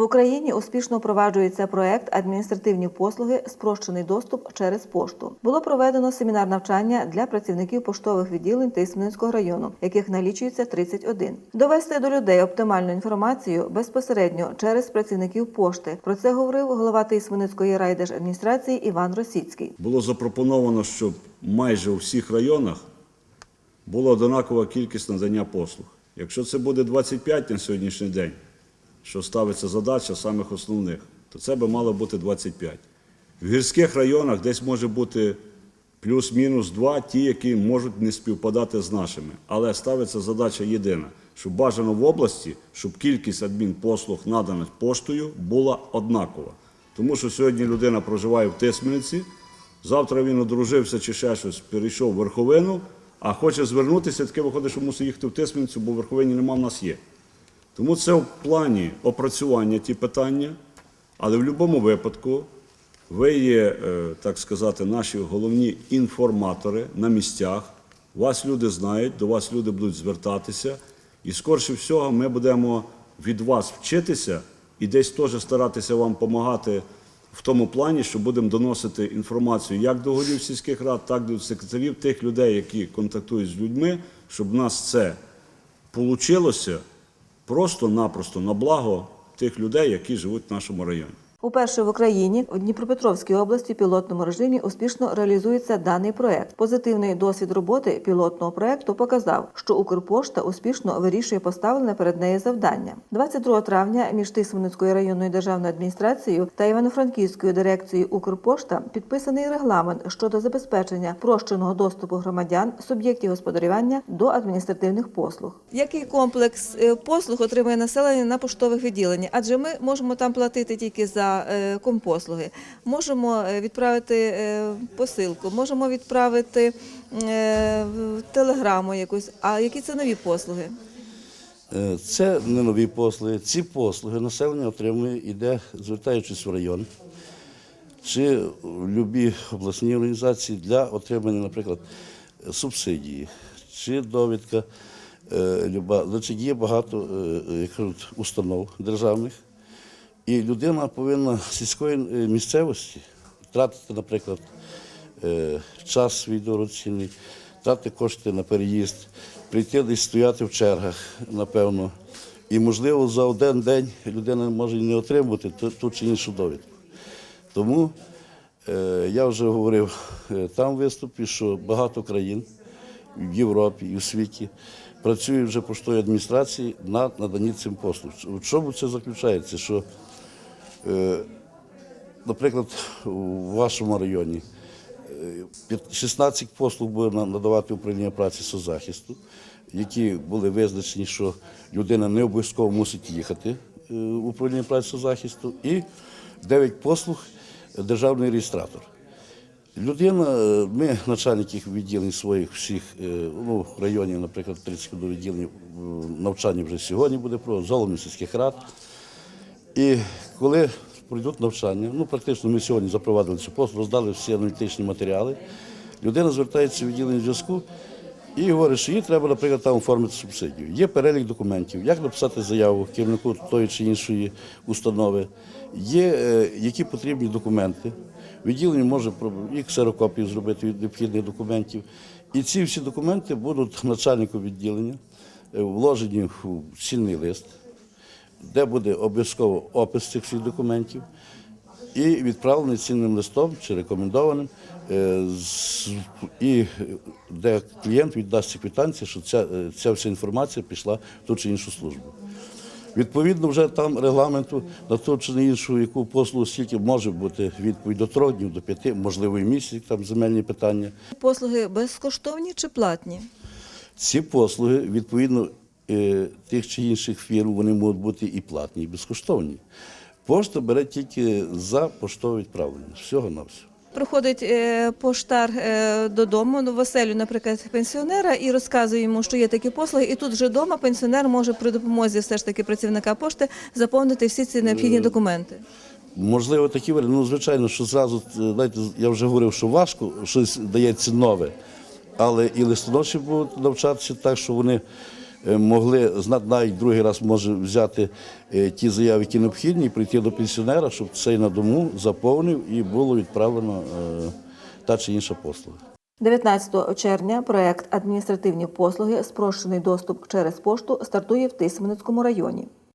В Україні успішно впроваджується проект адміністративні послуги Спрощений доступ через пошту. Було проведено семінар навчання для працівників поштових відділень Тисменницького району, яких налічується 31. Довести до людей оптимальну інформацію безпосередньо через працівників пошти. Про це говорив голова Тисменницької райдержадміністрації Іван Росіцький. Було запропоновано, щоб майже у всіх районах була однакова кількість надання послуг. Якщо це буде 25 на сьогоднішній день, що ставиться задача самих основних, то це би мало бути 25. В гірських районах десь може бути плюс-мінус два, ті, які можуть не співпадати з нашими. Але ставиться задача єдина, щоб бажано в області, щоб кількість адмінпослуг, наданих поштою, була однакова. Тому що сьогодні людина проживає в Тисмениці, завтра він одружився чи ще щось, перейшов в верховину, а хоче звернутися, таке виходить, що мусить їхати в Тисменицю, бо в верховині нема, в нас є. Тому це в плані опрацювання ті питання, але в будь-якому випадку ви є, е, так сказати, наші головні інформатори на місцях. Вас люди знають, до вас люди будуть звертатися, і скорше всього ми будемо від вас вчитися і десь теж старатися вам допомагати в тому плані, що будемо доносити інформацію як до голів сільських рад, так і до секретарів тих людей, які контактують з людьми, щоб в нас це получилося просто-напросто на благо тих людей, які живуть в нашому районі. Уперше в Україні в Дніпропетровській області пілотному режимі успішно реалізується даний проект. Позитивний досвід роботи пілотного проекту показав, що Укрпошта успішно вирішує поставлене перед нею завдання. 22 травня між Тисменницькою районною державною адміністрацією та Івано-Франківською дирекцією Укрпошта підписаний регламент щодо забезпечення прощеного доступу громадян суб'єктів господарювання до адміністративних послуг. Який комплекс е, послуг отримує населення на поштових відділеннях? Адже ми можемо там платити тільки за е, компослуги, можемо е, відправити е, посилку, можемо відправити телеграму якусь. А які це нові послуги? Це не нові послуги. Ці послуги населення отримує, іде, звертаючись в район чи в любі обласні організації для отримання, наприклад, субсидії чи довідка. люба. Значить, є багато як кажуть, установ державних, і людина повинна сільської е, місцевості тратити, наприклад, е, час свій дорогоцінний, тратити кошти на переїзд, прийти десь стояти в чергах, напевно. І, можливо, за один день людина може не отримувати ту, чи іншу довідку. Тому е, я вже говорив там в виступі, що багато країн в Європі і в світі працюють вже поштові адміністрації над наданні цим послуг. В чому це заключається? Що Наприклад, у вашому районі е, 16 послуг буде надавати управління праці соцзахисту, які були визначені, що людина не обов'язково мусить їхати е, в управління праці соцзахисту, і 9 послуг державний реєстратор. Людина, е, ми, начальники відділень своїх всіх, е, ну, в районі, наприклад, 30 відділень е, навчання вже сьогодні буде про золомі сільських рад. І коли пройдуть навчання, ну практично ми сьогодні запровадили цю послугу, роздали всі аналітичні матеріали, людина звертається в відділення зв'язку і говорить, що їй треба, наприклад, там оформити субсидію. Є перелік документів, як написати заяву керівнику тої чи іншої установи, є е, які потрібні документи. Відділення може і ксерокопію зробити від необхідних документів. І ці всі документи будуть начальнику відділення е, вложені в цінний лист де буде обов'язково опис цих всіх документів і відправлений цінним листом чи рекомендованим, е, і де клієнт віддасть ці квитанції, що ця, е, ця вся інформація пішла в ту чи іншу службу. Відповідно, вже там регламенту на ту чи на іншу, яку послугу скільки може бути відповідь до трьох днів, до п'яти, можливо, і місяць, там земельні питання. Послуги безкоштовні чи платні? Ці послуги, відповідно тих чи інших фірм, вони можуть бути і платні, і безкоштовні. Пошта бере тільки за поштове відправлення. Всього на все. Приходить е, поштар е, додому, ну, в оселю, наприклад, пенсіонера, і розказує йому, що є такі послуги. І тут вже вдома пенсіонер може при допомозі все ж таки працівника пошти заповнити всі ці необхідні документи. Можливо, такі варіанти. Ну, звичайно, що зразу, е, знаєте, я вже говорив, що важко, щось дається нове, але і листоноші будуть навчатися так, що вони е, могли зна- навіть другий раз може взяти е, ті заяви, які необхідні, і прийти до пенсіонера, щоб цей на дому заповнив і було відправлено е, та чи інша послуга. 19 червня проект Адміністративні послуги Спрощений доступ через пошту стартує в Тисменецькому районі.